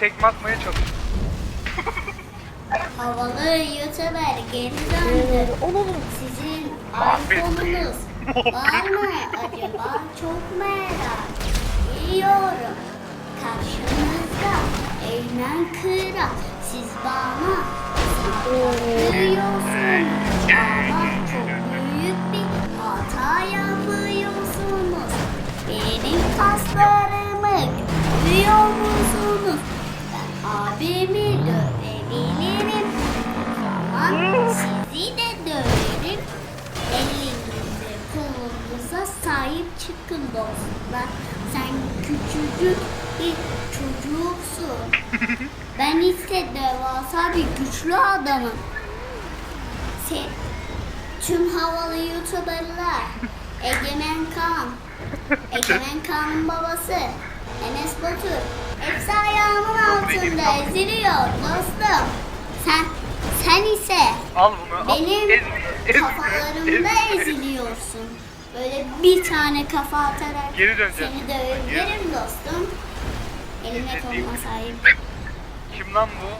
tekme atmaya çalış. Havalı YouTuber geri döndü. Sizin iPhone'unuz var mı acaba? Çok merak ediyorum. Karşınızda Eymen Kıran. Siz bana saldırıyorsunuz ama çok büyük bir hata yapıyorsunuz. Benim kaslarımı görüyor abimi dövebilirim. Ama sizi de döverim. Elinize kolunuza sahip çıkın dostlar. Sen küçücük bir çocuksun. Ben ise devasa bir güçlü adamım. Sen, tüm havalı youtuberlar, Egemen Kaan, Egemen Kaan'ın babası, Enes Batur, altında eziliyor dostum. Sen, sen ise Al bunu. al. benim Ez- ez- kafalarımda ez- eziliyorsun. Böyle bir tane kafa atarak Geri döneceğim. seni dövebilirim dostum. Elime koluma sahip. Kim lan bu?